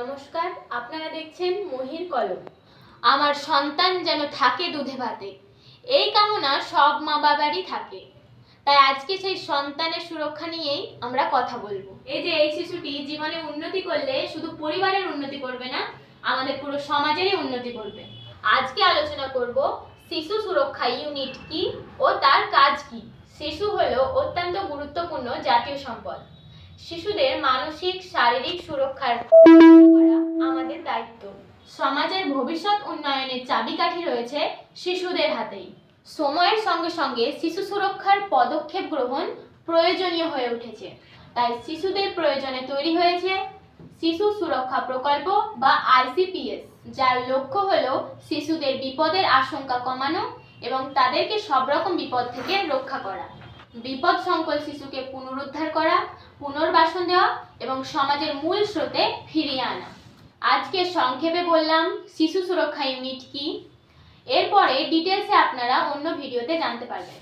নমস্কার, আপনারা দেখছেন মহির কলম। আমার সন্তান যেন থাকে দুধে ভাতে। এই কামনা সব মা বাবারই থাকে। তাই আজকে সেই সন্তানের সুরক্ষা নিয়েই আমরা কথা বলব। এই যে এই শিশুটি জীবনে উন্নতি করলে শুধু পরিবারের উন্নতি করবে না, আমাদের পুরো সমাজেরই উন্নতি করবে। আজকে আলোচনা করব শিশু সুরক্ষা ইউনিট কি ও তার কাজ কি। শিশু হলো অত্যন্ত গুরুত্বপূর্ণ জাতীয় সম্পদ। শিশুদের মানসিক, শারীরিক সুরক্ষার সমাজের ভবিষ্যৎ উন্নয়নের চাবিকাঠি রয়েছে শিশুদের হাতেই। সময়ের সঙ্গে সঙ্গে শিশু সুরক্ষার পদক্ষেপ গ্রহণ প্রয়োজনীয় হয়ে উঠেছে। তাই শিশুদের প্রয়োজনে তৈরি হয়েছে শিশু সুরক্ষা প্রকল্প বা আইসিপিএস, যার লক্ষ্য হল শিশুদের বিপদের আশঙ্কা কমানো এবং তাদেরকে সব রকম বিপদ থেকে রক্ষা করা। বিপদ সংকুল শিশুকে পুনরুদ্ধার করা, পুনর্বাসন দেওয়া এবং সমাজের মূল স্রোতে ফিরিয়ে আনা। আজকে সংক্ষেপে বললাম শিশু সুরক্ষা ইউনিট কি? এরপরে ডিটেলসে আপনারা অন্য ভিডিওতে জানতে পারবেন।